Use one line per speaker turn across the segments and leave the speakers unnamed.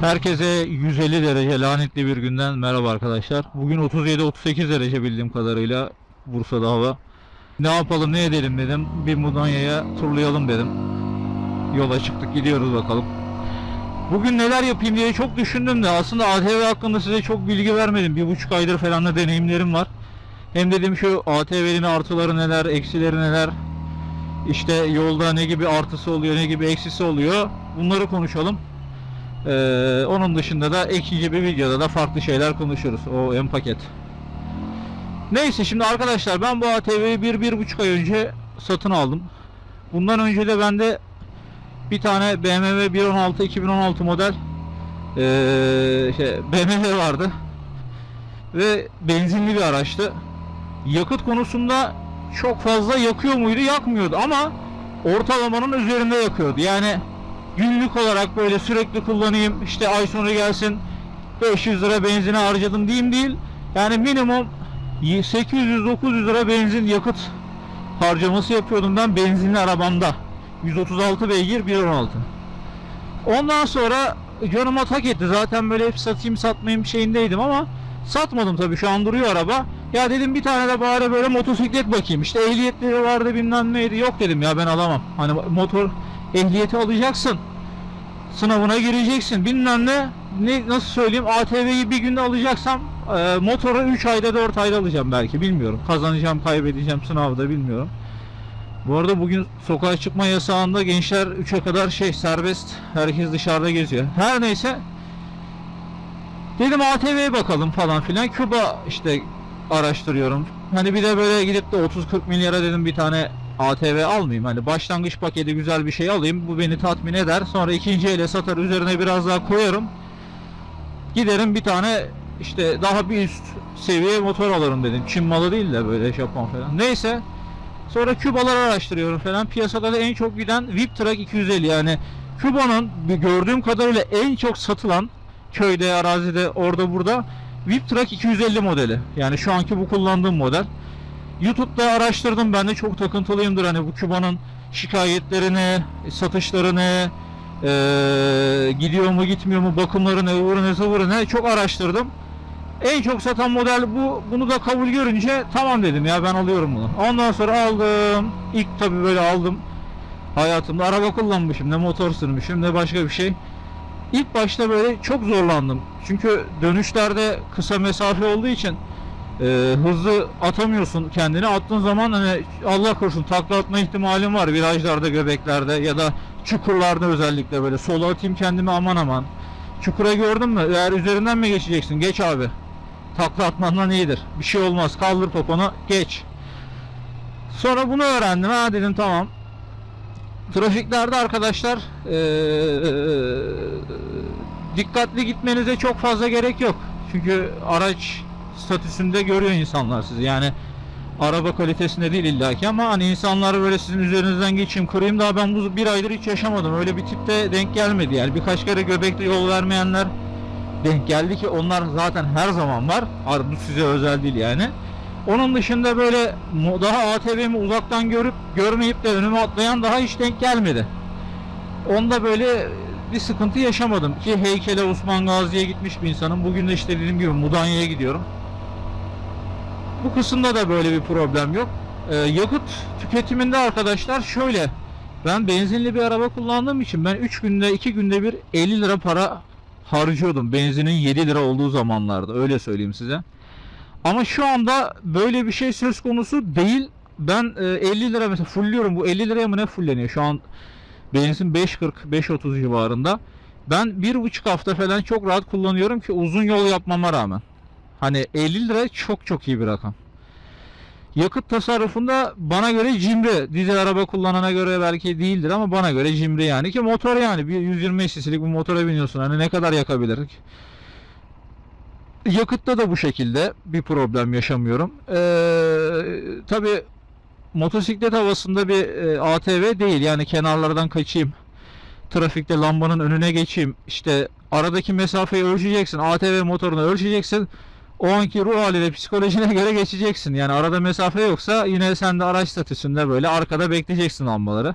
Herkese 150 derece lanetli bir günden merhaba arkadaşlar. Bugün 37-38 derece bildiğim kadarıyla Bursa'da hava. Ne yapalım ne edelim dedim. Bir Mudanya'ya turlayalım dedim. Yola çıktık gidiyoruz bakalım. Bugün neler yapayım diye çok düşündüm de aslında ATV hakkında size çok bilgi vermedim. Bir buçuk aydır falan da deneyimlerim var. Hem dedim şu ATV'nin artıları neler, eksileri neler. İşte yolda ne gibi artısı oluyor, ne gibi eksisi oluyor. Bunları konuşalım. Ee, onun dışında da ikinci bir videoda da farklı şeyler konuşuruz. O en paket. Neyse şimdi arkadaşlar ben bu ATV'yi bir, bir buçuk ay önce satın aldım. Bundan önce de bende bir tane BMW 116 2016 model ee, şey, BMW vardı. Ve benzinli bir araçtı. Yakıt konusunda çok fazla yakıyor muydu? Yakmıyordu ama ortalamanın üzerinde yakıyordu. Yani günlük olarak böyle sürekli kullanayım işte ay sonu gelsin 500 lira benzine harcadım diyeyim değil. Yani minimum 800-900 lira benzin yakıt harcaması yapıyordum ben benzinli arabamda. 136 beygir 116. Ondan sonra canıma tak etti. Zaten böyle hep satayım satmayayım şeyindeydim ama satmadım tabii şu an duruyor araba. Ya dedim bir tane de bari böyle motosiklet bakayım. İşte ehliyetleri vardı bilmem neydi. Yok dedim ya ben alamam. Hani motor ehliyeti alacaksın. Sınavına gireceksin. Bilmem ne. Ne nasıl söyleyeyim? ATV'yi bir günde alacaksam e, motoru 3 ayda 4 ayda alacağım belki. Bilmiyorum. Kazanacağım, kaybedeceğim sınavda bilmiyorum. Bu arada bugün sokağa çıkma yasağında gençler 3'e kadar şey serbest. Herkes dışarıda geziyor. Her neyse. Dedim ATV'ye bakalım falan filan. Küba işte araştırıyorum. Hani bir de böyle gidip de 30-40 milyara dedim bir tane ATV almayayım. Hani başlangıç paketi güzel bir şey alayım. Bu beni tatmin eder. Sonra ikinci ele satar üzerine biraz daha koyarım. Giderim bir tane işte daha bir üst seviye motor alırım dedim. Çin malı değil de böyle Japon falan. Neyse. Sonra Kübalar araştırıyorum falan. Piyasada da en çok giden VIP Truck 250 yani Küba'nın gördüğüm kadarıyla en çok satılan köyde, arazide, orada burada VIP Truck 250 modeli. Yani şu anki bu kullandığım model. YouTube'da araştırdım ben de çok takıntılıyımdır hani bu Küba'nın şikayetlerini, satışlarını, eee, gidiyor mu gitmiyor mu bakımlarını, ne zıvırı ne çok araştırdım. En çok satan model bu. Bunu da kabul görünce tamam dedim ya ben alıyorum bunu. Ondan sonra aldım. İlk tabi böyle aldım. Hayatımda araba kullanmışım. Ne motor sürmüşüm ne başka bir şey. İlk başta böyle çok zorlandım. Çünkü dönüşlerde kısa mesafe olduğu için e, hızlı atamıyorsun kendini. Attığın zaman hani Allah korusun takla atma ihtimalin var virajlarda, göbeklerde ya da çukurlarda özellikle böyle sola atayım kendimi aman aman. Çukura gördün mü? Eğer üzerinden mi geçeceksin? Geç abi. Takla atmandan iyidir. Bir şey olmaz. Kaldır poponu, geç. Sonra bunu öğrendim. Ha dedim tamam. Trafiklerde arkadaşlar eee, dikkatli gitmenize çok fazla gerek yok. Çünkü araç statüsünde görüyor insanlar sizi. Yani araba kalitesinde değil illaki ama hani insanlar böyle sizin üzerinizden geçeyim kırayım daha ben bu bir aydır hiç yaşamadım. Öyle bir tipte denk gelmedi yani. Birkaç kere göbekli yol vermeyenler denk geldi ki onlar zaten her zaman var. Bu size özel değil yani. Onun dışında böyle daha ATV'mi uzaktan görüp görmeyip de önüme atlayan daha hiç denk gelmedi. Onda böyle bir sıkıntı yaşamadım ki heykele Osman Gazi'ye gitmiş bir insanım. Bugün de işte dediğim gibi Mudanya'ya gidiyorum. Bu kısımda da böyle bir problem yok. Ee, yakıt tüketiminde arkadaşlar şöyle. Ben benzinli bir araba kullandığım için ben 3 günde 2 günde bir 50 lira para harcıyordum. Benzinin 7 lira olduğu zamanlarda öyle söyleyeyim size. Ama şu anda böyle bir şey söz konusu değil. Ben e, 50 lira mesela fullüyorum. Bu 50 liraya mı ne fulleniyor? Şu an benzin 5.40 5.30 civarında. Ben bir buçuk hafta falan çok rahat kullanıyorum ki uzun yol yapmama rağmen. Hani 50 lira çok çok iyi bir rakam. Yakıt tasarrufunda bana göre cimri. Dizel araba kullanana göre belki değildir ama bana göre cimri yani ki motor yani bir 120 cc'lik bir motora biniyorsun. Hani ne kadar yakabilir? Yakıtta da bu şekilde bir problem yaşamıyorum. Ee, Tabi motosiklet havasında bir e, ATV değil yani kenarlardan kaçayım. Trafikte lambanın önüne geçeyim. İşte aradaki mesafeyi ölçeceksin. ATV motorunu ölçeceksin. O anki ruh haline, psikolojine göre geçeceksin. Yani arada mesafe yoksa yine sen de araç statüsünde böyle arkada bekleyeceksin lambaları.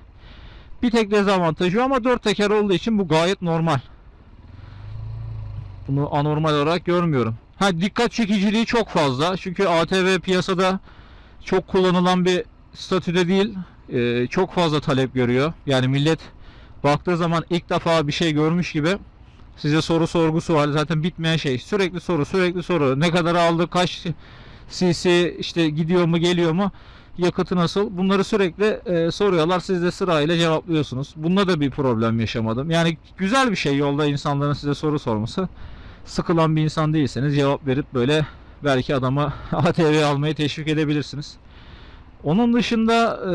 Bir tek dezavantajı ama dört teker olduğu için bu gayet normal. Bunu anormal olarak görmüyorum. Ha dikkat çekiciliği çok fazla. Çünkü ATV piyasada çok kullanılan bir statüde değil. Ee, çok fazla talep görüyor. Yani millet baktığı zaman ilk defa bir şey görmüş gibi size soru sorgusu var. Zaten bitmeyen şey. Sürekli soru, sürekli soru. Ne kadar aldı, kaç cc işte gidiyor mu, geliyor mu? Yakıtı nasıl? Bunları sürekli e, soruyorlar. Siz de sırayla cevaplıyorsunuz. Bunda da bir problem yaşamadım. Yani güzel bir şey yolda insanların size soru sorması. Sıkılan bir insan değilseniz cevap verip böyle belki adama ATV almayı teşvik edebilirsiniz. Onun dışında e,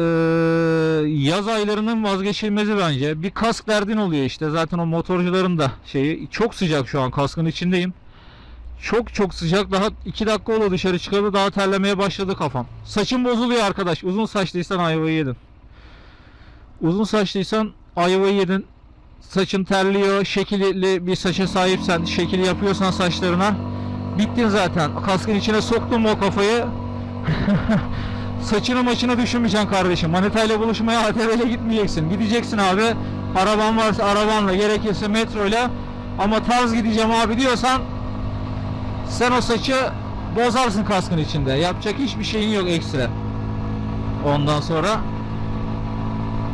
yaz aylarının vazgeçilmezi bence. Bir kask derdin oluyor işte. Zaten o motorcuların da şeyi çok sıcak şu an kaskın içindeyim. Çok çok sıcak. Daha 2 dakika oldu dışarı çıkalı daha terlemeye başladı kafam. Saçım bozuluyor arkadaş. Uzun saçlıysan ayvayı yedin. Uzun saçlıysan ayvayı yedin. Saçın terliyor. Şekilli bir saça sahipsen, şekil yapıyorsan saçlarına bittin zaten. Kaskın içine soktun mu o kafayı? Saçını maçını düşünmeyeceksin kardeşim. Manitayla buluşmaya ATV'le gitmeyeceksin. Gideceksin abi. Araban varsa arabanla, gerekirse metroyla. Ama tarz gideceğim abi diyorsan sen o saçı bozarsın kaskın içinde. Yapacak hiçbir şeyin yok ekstra. Ondan sonra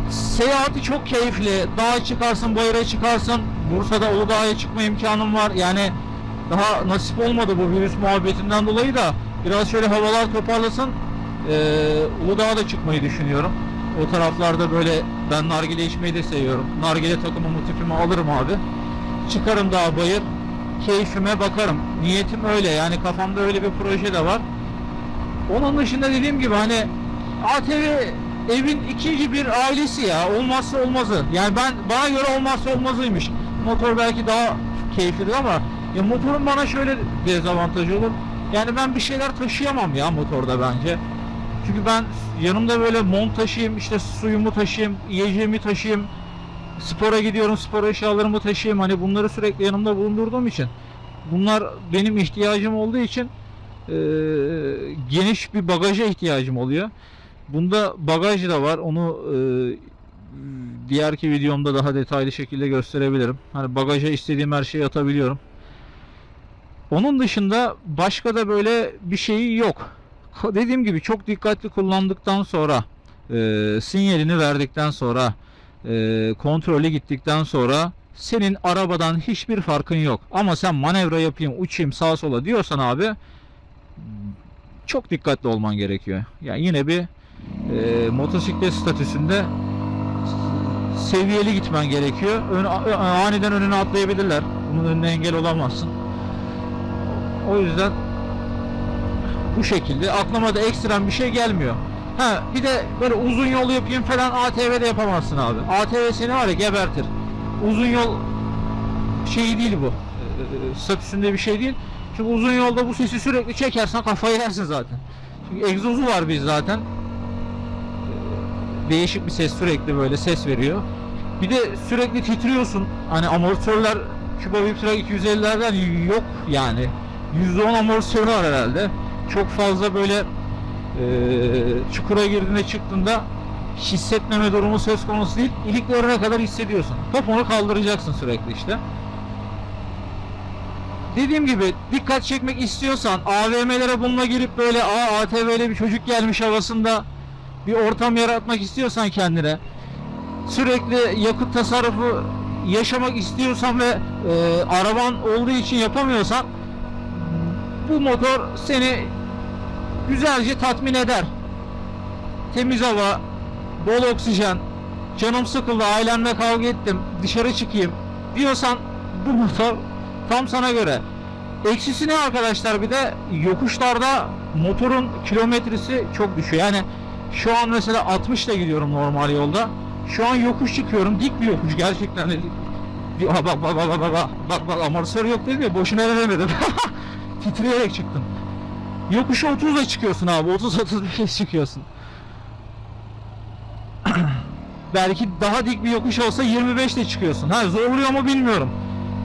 seyahati çok keyifli. Dağa çıkarsın, bayıra çıkarsın. Bursa'da Uludağ'a çıkma imkanım var. Yani daha nasip olmadı bu virüs muhabbetinden dolayı da biraz şöyle havalar toparlasın. Ee, Uludağ'a da çıkmayı düşünüyorum. O taraflarda böyle ben nargile içmeyi de seviyorum. Nargile takımımı tipimi alırım abi. Çıkarım daha bayır. Keyfime bakarım. Niyetim öyle yani kafamda öyle bir proje de var. Onun dışında dediğim gibi hani ATV evin ikinci bir ailesi ya. Olmazsa olmazı. Yani ben bana göre olmazsa olmazıymış. Motor belki daha keyiflidir ama ya motorun bana şöyle dezavantajı olur. Yani ben bir şeyler taşıyamam ya motorda bence. Çünkü ben yanımda böyle mont taşıyayım, işte suyumu taşıyayım, yiyeceğimi taşıyayım. Spora gidiyorum, spor eşyalarımı taşıyayım. Hani bunları sürekli yanımda bulundurduğum için. Bunlar benim ihtiyacım olduğu için eee, geniş bir bagaja ihtiyacım oluyor. Bunda bagaj da var. Onu eee diğerki videomda daha detaylı şekilde gösterebilirim. Hani bagaja istediğim her şeyi atabiliyorum. Onun dışında başka da böyle bir şeyi yok. Dediğim gibi çok dikkatli kullandıktan sonra e, sinyalini verdikten sonra e, kontrole gittikten sonra senin arabadan hiçbir farkın yok. Ama sen manevra yapayım, uçayım sağa sola diyorsan abi çok dikkatli olman gerekiyor. Yani yine bir e, motosiklet statüsünde seviyeli gitmen gerekiyor. Ön, aniden önüne atlayabilirler. Bunun önüne engel olamazsın. O yüzden bu şekilde aklıma da ekstrem bir şey gelmiyor. Ha bir de böyle uzun yol yapayım falan ATV'de yapamazsın abi. ATV seni var ya gebertir. Uzun yol şeyi değil bu. Ee, statüsünde bir şey değil. Çünkü uzun yolda bu sesi sürekli çekersen kafayı yersin zaten. Çünkü egzozu var biz zaten. Ee, Değişik bir ses sürekli böyle ses veriyor. Bir de sürekli titriyorsun. Hani amortisörler Küba Viptra 250'lerden yok yani. %10 amortisörü var herhalde. Çok fazla böyle eee, çukura girdiğinde çıktığında hissetmeme durumu söz konusu değil. İliklerine kadar hissediyorsun. Toponu kaldıracaksın sürekli işte. Dediğim gibi dikkat çekmek istiyorsan AVM'lere bununla girip böyle Aa, ATV'li bir çocuk gelmiş havasında bir ortam yaratmak istiyorsan kendine sürekli yakıt tasarrufu yaşamak istiyorsan ve e, araban olduğu için yapamıyorsan bu motor seni güzelce tatmin eder. Temiz hava, bol oksijen, canım sıkıldı, ailemle kavga ettim, dışarı çıkayım diyorsan bu motor tam sana göre. Eksisi ne arkadaşlar bir de yokuşlarda motorun kilometresi çok düşüyor. Yani şu an mesela 60 ile gidiyorum normal yolda. Şu an yokuş çıkıyorum. Dik bir yokuş gerçekten. Bak bak bak bak bak bak bak bak amortisör yok değil mi? Boşuna denemedim. Titreyerek çıktım. Yokuşu 30'la çıkıyorsun abi. 30 35 çıkıyorsun. Belki daha dik bir yokuş olsa 25 ile çıkıyorsun. Ha zorluyor mu bilmiyorum.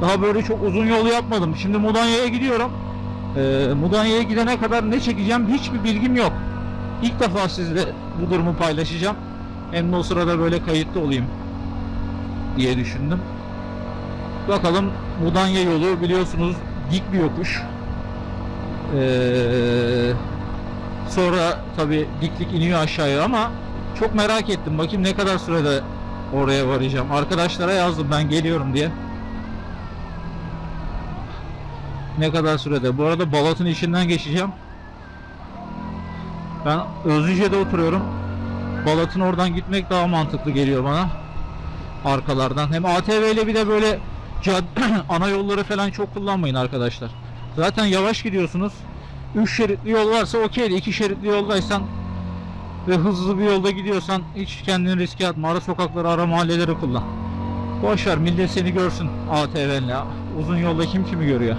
Daha böyle çok uzun yol yapmadım. Şimdi Mudanya'ya gidiyorum. Ee, Mudanya'ya gidene kadar ne çekeceğim hiçbir bilgim yok. İlk defa sizle bu durumu paylaşacağım. Hem de o sırada böyle kayıtlı olayım diye düşündüm. Bakalım Mudanya yolu biliyorsunuz dik bir yokuş. Ee, sonra tabi diklik iniyor aşağıya ama çok merak ettim. Bakayım ne kadar sürede oraya varacağım. Arkadaşlara yazdım ben geliyorum diye. Ne kadar sürede? Bu arada Balat'ın içinden geçeceğim. Ben Özlüce'de oturuyorum. Balat'ın oradan gitmek daha mantıklı geliyor bana. Arkalardan. Hem ATV ile bir de böyle ana yolları falan çok kullanmayın arkadaşlar. Zaten yavaş gidiyorsunuz. 3 şeritli yol varsa okeydi. 2 şeritli yoldaysan ve hızlı bir yolda gidiyorsan hiç kendini riske atma. Ara sokakları, ara mahalleleri kullan. Boş ver millet seni görsün ATV'nle. Uzun yolda kim kimi görüyor?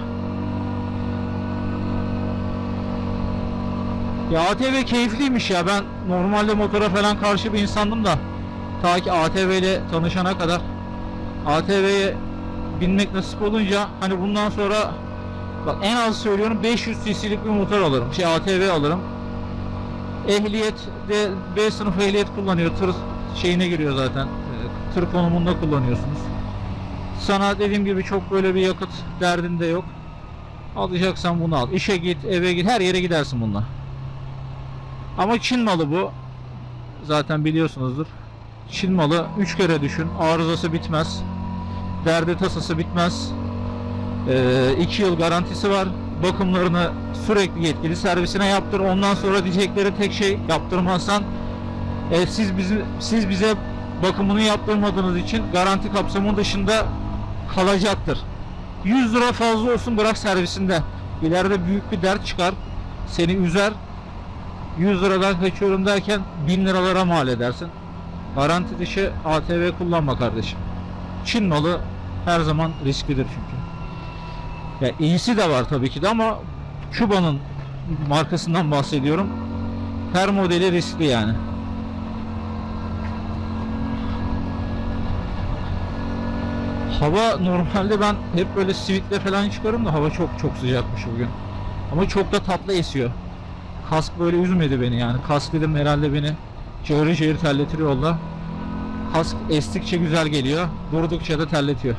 Ya ATV keyifliymiş ya. Ben normalde motora falan karşı bir insandım da ta ki ATV ile tanışana kadar ATV'ye binmek nasip olunca hani bundan sonra bak en az söylüyorum 500 cc'lik bir motor alırım. Şey ATV alırım. Ehliyet de B sınıf ehliyet kullanıyor. Tır şeyine giriyor zaten. Ee, Tır konumunda kullanıyorsunuz. Sana dediğim gibi çok böyle bir yakıt derdin de yok. Alacaksan bunu al. İşe git, eve git, her yere gidersin bununla. Ama Çin malı bu. Zaten biliyorsunuzdur. Çin malı 3 kere düşün. Arızası bitmez. Derdi tasası bitmez. 2 yıl garantisi var. Bakımlarını sürekli yetkili servisine yaptır. Ondan sonra diyecekleri tek şey yaptırmazsan e, siz bizi siz bize bakımını yaptırmadığınız için garanti kapsamı dışında kalacaktır. 100 lira fazla olsun bırak servisinde. İleride büyük bir dert çıkar. Seni üzer. 100 liradan kaçıyorum derken 1000 liralara mal edersin. Garanti dışı ATV kullanma kardeşim. Çin malı her zaman risklidir çünkü. Ya iyisi de var tabii ki de ama Küba'nın markasından bahsediyorum. Her modeli riskli yani. Hava normalde ben hep böyle sivitle falan çıkarım da hava çok çok sıcakmış bugün. Ama çok da tatlı esiyor. Kask böyle üzmedi beni yani. Kask dedim herhalde beni çığırı çığır terletir yolda. Kask estikçe güzel geliyor. Durdukça da terletiyor.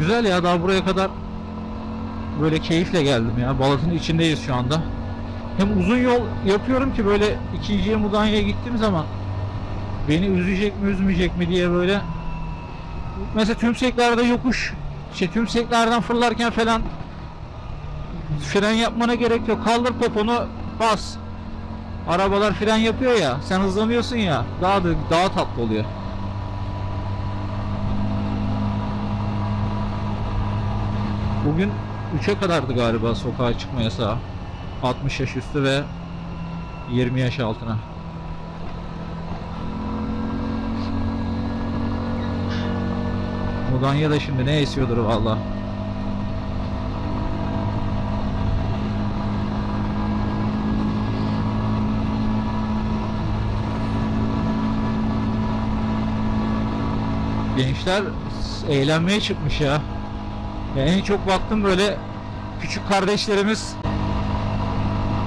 Güzel ya daha buraya kadar böyle keyifle geldim ya. Balat'ın içindeyiz şu anda. Hem uzun yol yapıyorum ki böyle ikinciye Mudanya'ya gittiğim zaman beni üzecek mi üzmeyecek mi diye böyle mesela tümseklerde yokuş şey tümseklerden fırlarken falan fren yapmana gerek yok. Kaldır poponu bas. Arabalar fren yapıyor ya. Sen hızlanıyorsun ya. Daha da daha tatlı oluyor. Bugün 3'e kadardı galiba sokağa çıkma yasağı. 60 yaş üstü ve 20 yaş altına. Mudanya da şimdi ne esiyordur valla. Gençler eğlenmeye çıkmış ya. Ya en çok baktım böyle küçük kardeşlerimiz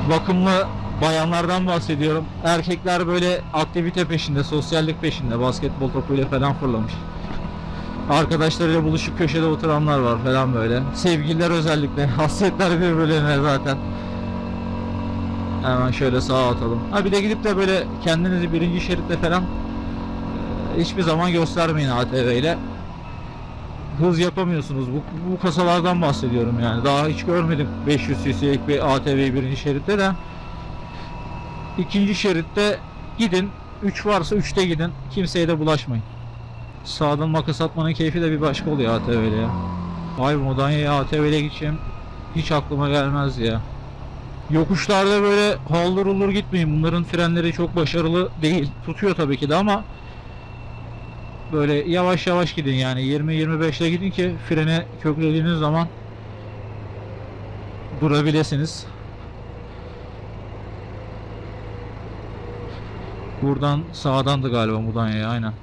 bakımlı bayanlardan bahsediyorum. Erkekler böyle aktivite peşinde, sosyallik peşinde, basketbol topuyla falan fırlamış. Arkadaşlarıyla buluşup köşede oturanlar var falan böyle. Sevgililer özellikle. Hasretler birbirlerine zaten. Hemen şöyle sağa atalım. Ha bir de gidip de böyle kendinizi birinci şeritte falan e, hiçbir zaman göstermeyin ATV ile. Hız yapamıyorsunuz. Bu, bu kasalardan bahsediyorum yani. Daha hiç görmedim 500 cc'lik bir ATV'yi birinci şeritte de. İkinci şeritte gidin. 3 varsa 3'te gidin. Kimseye de bulaşmayın. Sağdan makas atmanın keyfi de bir başka oluyor ATV'de ya. Vay Modanya'ya ATV'le gideceğim. Hiç aklıma gelmez ya. Yokuşlarda böyle haldır ulur gitmeyin. Bunların frenleri çok başarılı değil. Tutuyor tabii ki de ama böyle yavaş yavaş gidin yani 20-25'le gidin ki frene köklediğiniz zaman durabilirsiniz. Buradan sağdandı galiba Mudanya'ya aynen.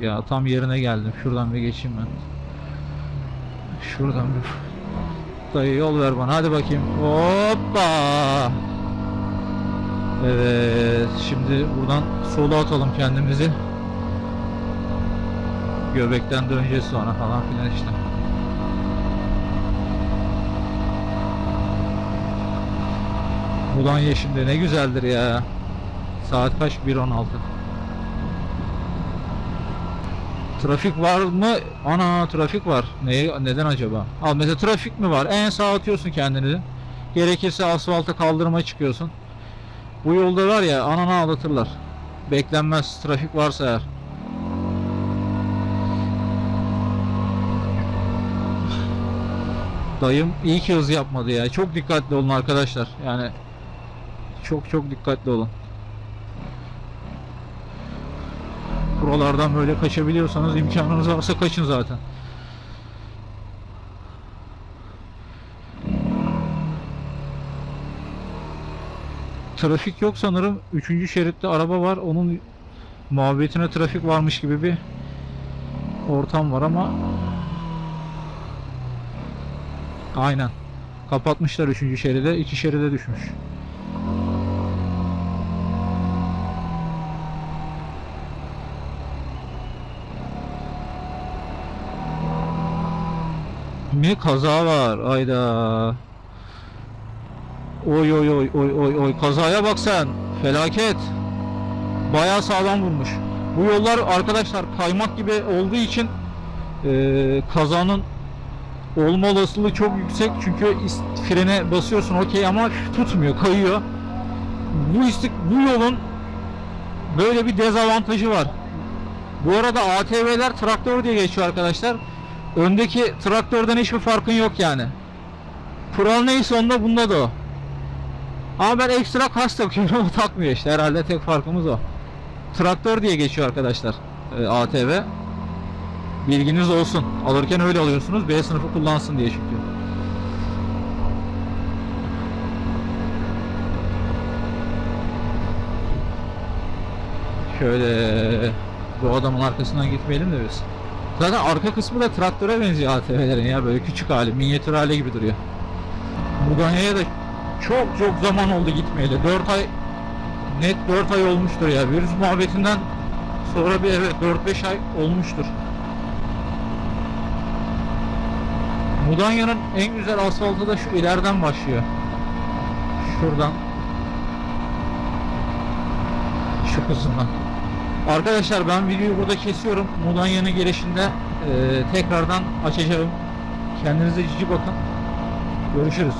Ya tam yerine geldim. Şuradan bir geçeyim ben. Şuradan bir Dayı yol ver bana. Hadi bakayım. Hoppa. Evet. Şimdi buradan sola atalım kendimizi. Göbekten döneceğiz sonra falan filan işte. Ulan şimdi ne güzeldir ya. Saat kaç? 1.16. Trafik var mı? Ana trafik var. Neye, neden acaba? Al mesela trafik mi var? En sağa atıyorsun kendini. Gerekirse asfalta kaldırıma çıkıyorsun. Bu yolda var ya ananı ağlatırlar. Beklenmez trafik varsa eğer. Dayım iyi ki hız yapmadı ya. Çok dikkatli olun arkadaşlar. Yani çok çok dikkatli olun. Buralardan böyle kaçabiliyorsanız imkanınız varsa kaçın zaten. Trafik yok sanırım. Üçüncü şeritte araba var. Onun muhabbetine trafik varmış gibi bir ortam var ama Aynen. Kapatmışlar üçüncü şeride. iki şeride düşmüş. Ne kaza var. Ayda. Oy oy oy oy oy oy. Kazaya bak sen. Felaket. Bayağı sağlam vurmuş. Bu yollar arkadaşlar kaymak gibi olduğu için eee, kazanın olma olasılığı çok yüksek. Çünkü frene basıyorsun okey ama tutmuyor kayıyor. Bu istik bu yolun böyle bir dezavantajı var. Bu arada ATV'ler traktör diye geçiyor arkadaşlar. Öndeki traktörden hiçbir farkın yok yani. Kural neyse onda bunda da o ama ben ekstra kas takıyorum o takmıyor işte herhalde tek farkımız o traktör diye geçiyor arkadaşlar e, ATV Bilginiz olsun. Alırken öyle alıyorsunuz. B sınıfı kullansın diye çünkü. Şöyle bu adamın arkasından gitmeyelim de biz. Zaten arka kısmı da traktöre benziyor ATV'lerin ya böyle küçük hali, minyatür hali gibi duruyor. Mudanya'ya da çok çok zaman oldu gitmeyeli. 4 ay net 4 ay olmuştur ya. Virüs muhabbetinden sonra bir evet 4-5 ay olmuştur. Mudanya'nın en güzel asfaltı da şu ileriden başlıyor. Şuradan. Şu kısımdan. Arkadaşlar ben videoyu burada kesiyorum. Mudanya'nın girişinde eee, tekrardan açacağım. Kendinize cici bakın. Görüşürüz.